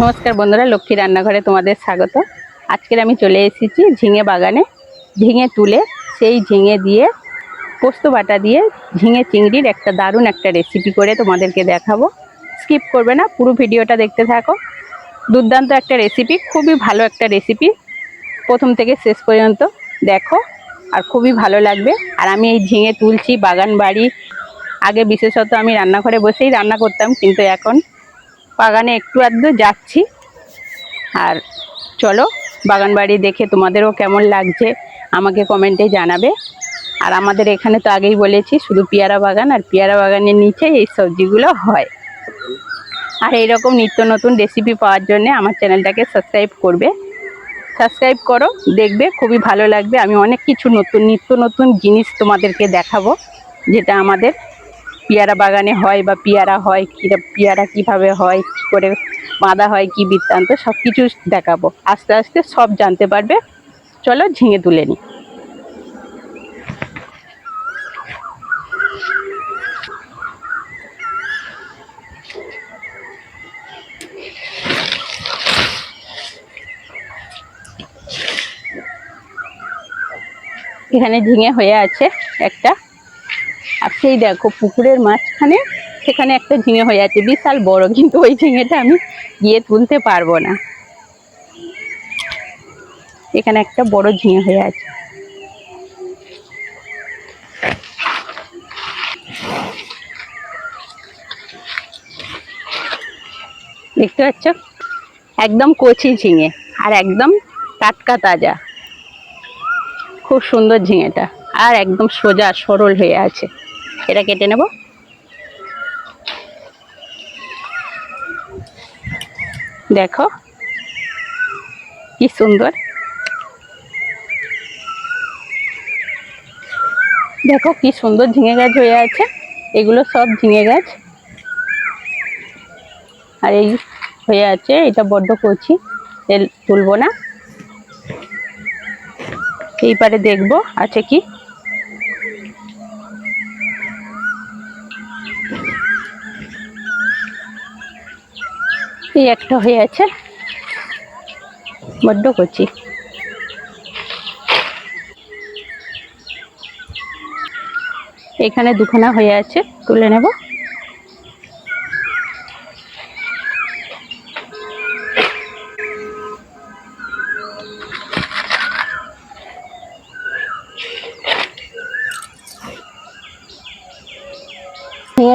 নমস্কার বন্ধুরা, লক্ষ্মী রান্নাঘরে তোমাদের স্বাগত। আজকের আমি চলে এসেছি ঝিঙে বাগানে। ঝিঙে তুলে, সেই ঝিঙে দিয়ে পোস্ত বাটা দিয়ে ঝিঙে চিংড়ির একটা দারুণ একটা রেসিপি করে তোমাদেরকে দেখাবো। স্কিপ করবে না, পুরো ভিডিওটা দেখতে থাকো। দুর্দান্ত একটা রেসিপি খুবই ভালো একটা রেসিপি প্রথম থেকে শেষ পর্যন্ত দেখো, আর খুবই ভালো লাগবে। আর আমি এই ঝিঙে তুলছি বাগান বাড়ি আগে বিশেষত আমি রান্নাঘরে বসেই রান্না করতাম, কিন্তু এখন বাগানে একটু আধটু যাচ্ছি। আর চলো, বাগান বাড়ি দেখে তোমাদেরও কেমন লাগছে আমাকে কমেন্টে জানাবে। আর আমাদের এখানে তো আগেই বলেছি, শুধু পেয়ারা বাগান আর পেয়ারা বাগানের নিচে এই সবজিগুলো হয়। আর এইরকম নিত্য নতুন রেসিপি পাওয়ার জন্য আমার চ্যানেলটাকে সাবস্ক্রাইব করবে। সাবস্ক্রাইব করো, দেখবে, খুবই ভালো লাগবে। আমি অনেক কিছু নতুন, নিত্য নতুন জিনিস তোমাদেরকে দেখাবো, যেটা আমাদের পেয়ারা বাগানে হয় বা পেয়ারা হয় কীরা পেয়ারা কীভাবে হয়, কী করে বাঁধা হয়, কী বৃত্তান্ত সব কিছু দেখাবো। আস্তে আস্তে সব জানতে পারবে। চলো ঝিঙে তুলে নিই। এখানে ঝিঙে হয়ে আছে একটা। আর সেই দেখো পুকুরের মাঝখানে সেখানে একটা ঝিঙে হয়ে আছে। বিশাল বড়, কিন্তু ওই ঝিঙেটা আমি গিয়ে তুলতে পারব না। এখানে একটা বড় ঝিঙে হয়ে আছে। দেখতে পাচ্ছ? একদম কচি ঝিঙে আর একদম টাটকা তাজা। খুব সুন্দর ঝিঙেটা আর একদম সোজা সরল হয়ে আছে। এটা কেটে নেব। দেখো কি সুন্দর। দেখো কি সুন্দর ঝিঙে গাছ হয়ে আছে। এগুলো সব ঝিঙে গাছ। আর এই হয়ে আছে এটা বড্ড করছি তেল তুলবো না। এইবারে দেখব, আছে কি? এই একটা হয়ে আছে। বড্ড কচি। এখানে দুখানা হয়ে আছে, তুলে নেব।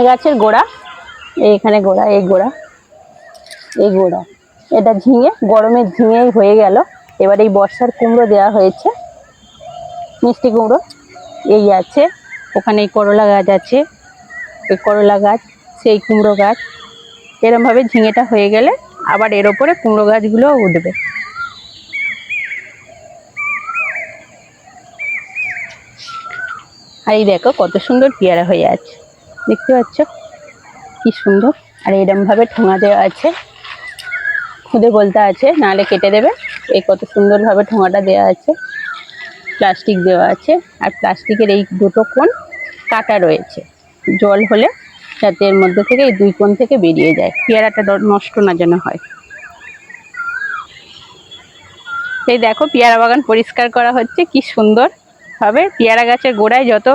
গাছের গোড়া। এই এখানে গোড়া, এই গোড়া। এই গোড়া এটা ঝিঙে গরমের ঝিঙেই হয়ে গেল। এবার এই বর্ষার কুমড়ো দেওয়া হয়েছে। মিষ্টি কুমড়ো, এই আছে। ওখানে এই করলা গাছ আছে। এই করলা গাছ, সেই কুমড়ো গাছ। এরমভাবে ঝিঙেটা হয়ে গেলে আবার এর ওপরে কুমড়ো গাছগুলোও উঠবে। আর এই দেখো কত সুন্দর পেয়ারা হয়ে আছে। দেখতে পাচ্ছ? কি সুন্দর। আর এরমভাবে ঠোঙা দেওয়া আছে। খুদে বলতে আছে, নাহলে কেটে দেবে। এই কত সুন্দরভাবে ঠোঙাটা দেওয়া আছে প্লাস্টিক দেওয়া আছে। আর প্লাস্টিকের এই দুটো কোণ কাটা রয়েছে। জল হলে যাতে এর মধ্যে থেকে এই দুই কোণ থেকে বেরিয়ে যায়। পেয়ারাটা নষ্ট না যেন হয়। এই দেখো, পেয়ারা বাগান পরিষ্কার করা হচ্ছে। কি সুন্দর হবে। পেয়ারা গাছের গোড়ায় যত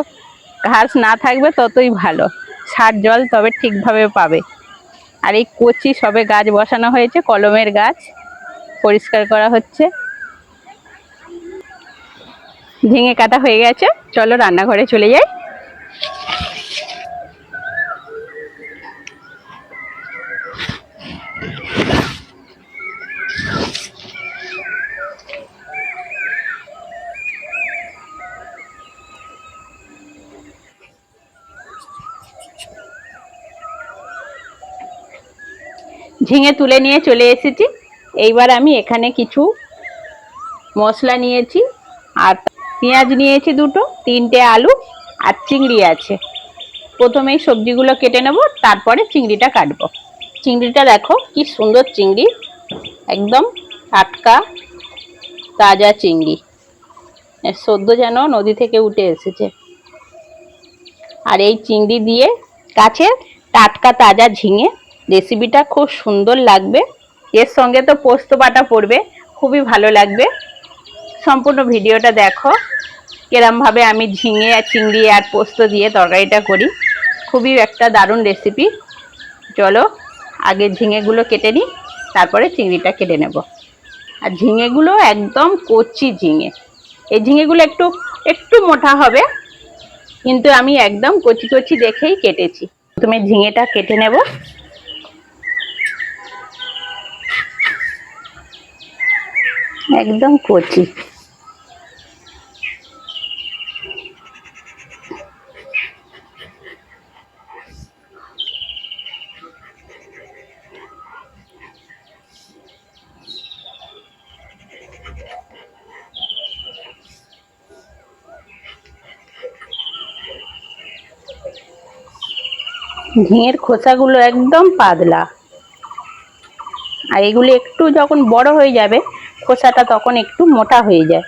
ঘাস না থাকবে, ততই ভালো। সার জল তবে ঠিকভাবে পাবে। আর এই কচি সবে গাছ বসানো হয়েছে, কলমের গাছ পরিষ্কার করা হচ্ছে। ঝিঙে কাটা হয়ে গেছে, চলো রান্নাঘরে চলে যাই। ঝিঙে তুলে নিয়ে চলে এসেছি। এইবার আমি এখানে কিছু মশলা নিয়েছি আর পেঁয়াজ নিয়েছি দুটো, তিনটে আলু আর চিংড়ি আছে। প্রথমেই সবজিগুলো কেটে নেব, তারপরে চিংড়িটা কাটব। চিংড়িটা দেখো কি সুন্দর চিংড়ি, একদম টাটকা তাজা চিংড়ি। সদ্য যেন নদী থেকে উঠে এসেছে। আর এই চিংড়ি দিয়ে কাছে টাটকা তাজা ঝিঙে রেসিপিটা খুব সুন্দর লাগবে। এর সঙ্গে তো পোস্ত বাটা পড়বে, খুবই ভালো লাগবে। সম্পূর্ণ ভিডিওটা দেখো। কেরমভাবে আমি ঝিঙে আর চিংড়ি আর পোস্ত দিয়ে তরকারিটা করি। খুবই একটা দারুণ রেসিপি চলো, আগে ঝিঙেগুলো কেটে নিই, তারপরে চিংড়িটা কেটে নেব। আর ঝিঙেগুলো একদম কচি ঝিঙে। এই ঝিঙেগুলো একটু একটু মোটা হবে, কিন্তু আমি একদম কচি কচি দেখেই কেটেছি। প্রথমে ঝিঙেটা কেটে নেব। একদম কচি। ঝিঙের খোসাগুলো একদম পাতলা। আর এগুলো একটু যখন বড় হয়ে যাবে খোসাটা তখন একটু মোটা হয়ে যায়।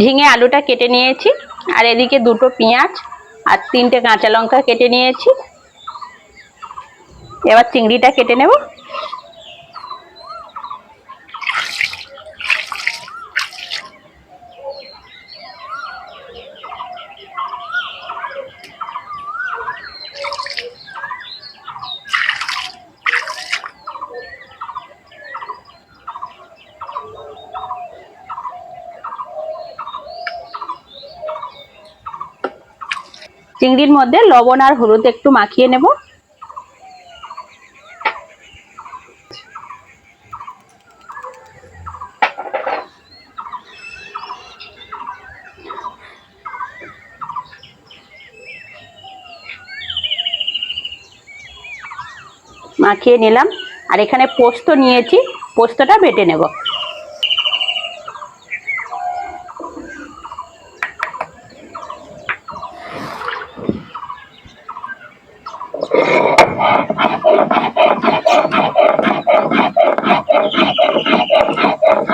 ঝিঙে আলুটা কেটে নিয়েছি, আর এদিকে দুটো পেঁয়াজ আর তিনটে কাঁচা লঙ্কা কেটে নিয়েছি। এবার চিংড়িটা কেটে নেব। চিংড়ির মধ্যে লবণ আর হলুদ একটু মাখিয়ে নেব। মাখিয়ে নিলাম। আর এখানে পোস্ত নিয়েছি, পোস্তটা বেটে নেব।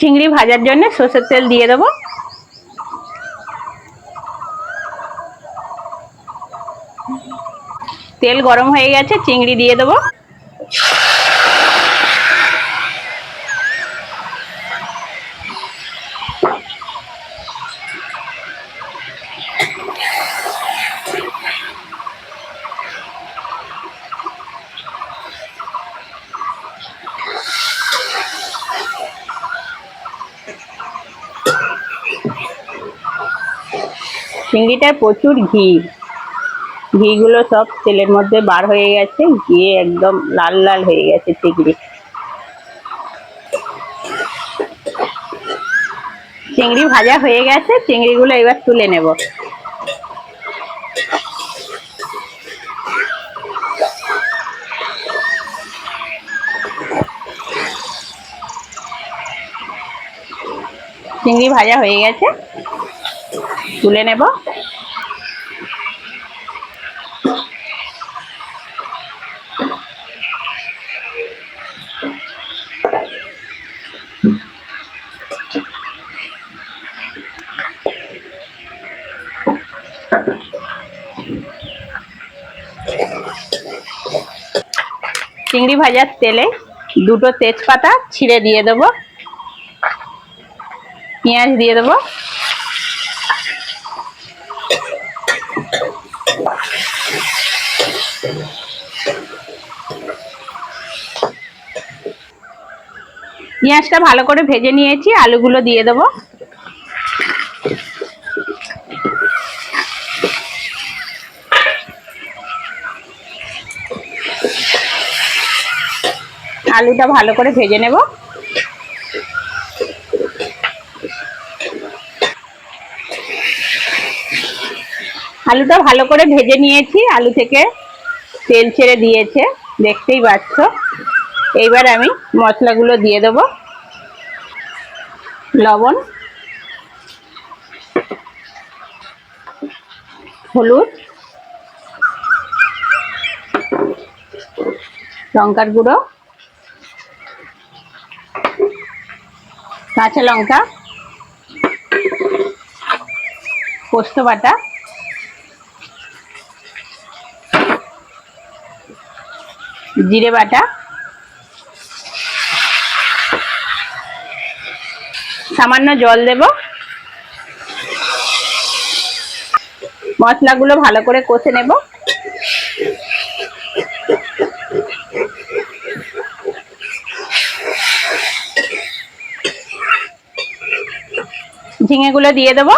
চিংড়ি ভাজার জন্য সর্ষের তেল দিয়ে দেবো। তেল গরম হয়ে গেছে চিংড়ি দিয়ে দেবো। চিংড়িটায় প্রচুর ঘি। ঘিগুলো সব তেলের মধ্যে বার হয়ে গেছে, গিয়ে একদম লাল লাল হয়ে গেছে চিংড়ি। চিংড়ি ভাজা হয়ে গেছে, চিংড়িগুলো এবার তুলে নেব। চিংড়ি ভাজা হয়ে গেছে। তুলে নেব। চিংড়ি ভাজার তেলে দুটো তেজপাতা ছিঁড়ে দিয়ে দেবো। পেঁয়াজ দিয়ে দেবো। পেঁয়াজটা ভালো করে ভেজে নিয়েছি, আলুগুলো দিয়ে দেবো। আলুটা ভালো করে ভেজে নেব। আলুটা ভালো করে ভেজে নিয়েছি, আলু থেকে তেল ছেড়ে দিয়েছে, দেখতেই পাচ্ছ। এইবার আমি মশলাগুলো দিয়ে দেব। লবণ, হলুদ, লঙ্কার গুঁড়ো, কাঁচা লঙ্কা, পোস্ত বাটা, জিরে বাটা সামান্য জল দেব। মশলাগুলো ভালো করে কষে নেব। ঝিঙেগুলো দিয়ে দেবো।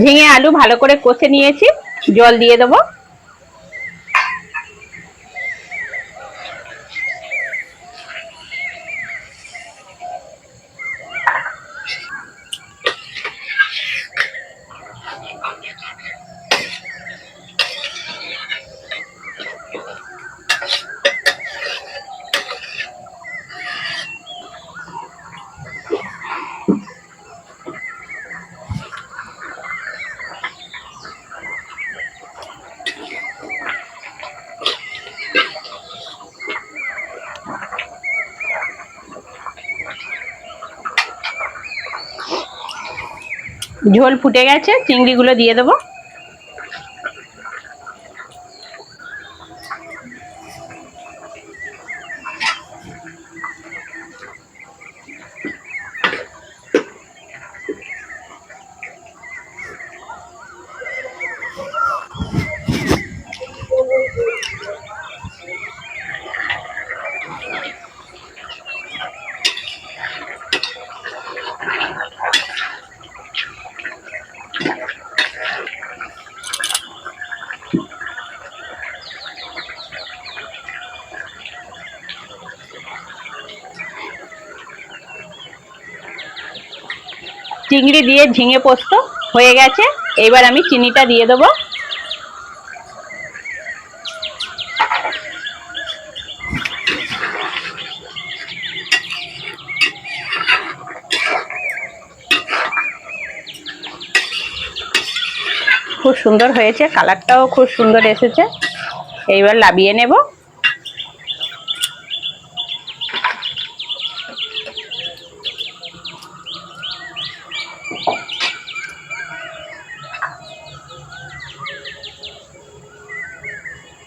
ঝিঙে আলু ভালো করে কষে নিয়েছি। জল দিয়ে দেবো। ঝোল ফুটে গেছে চিংড়িগুলো দিয়ে দেবো। চিংড়ি দিয়ে ঝিঙে পোস্ত হয়ে গেছে। এবার আমি চিনিটা দিয়ে দেবো। খুব সুন্দর হয়েছে, কালারটাও খুব সুন্দর এসেছে। এইবার লাবিয়ে নেব।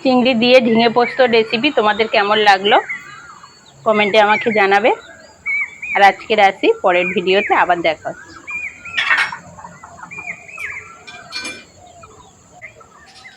চিংড়ি দিয়ে ঝিঙে পোস্ত রেসিপি তোমাদের কেমন লাগল? কমেন্টে আমাকে জানাবে। আর আজকের আসি পরের ভিডিওতে আবার দেখা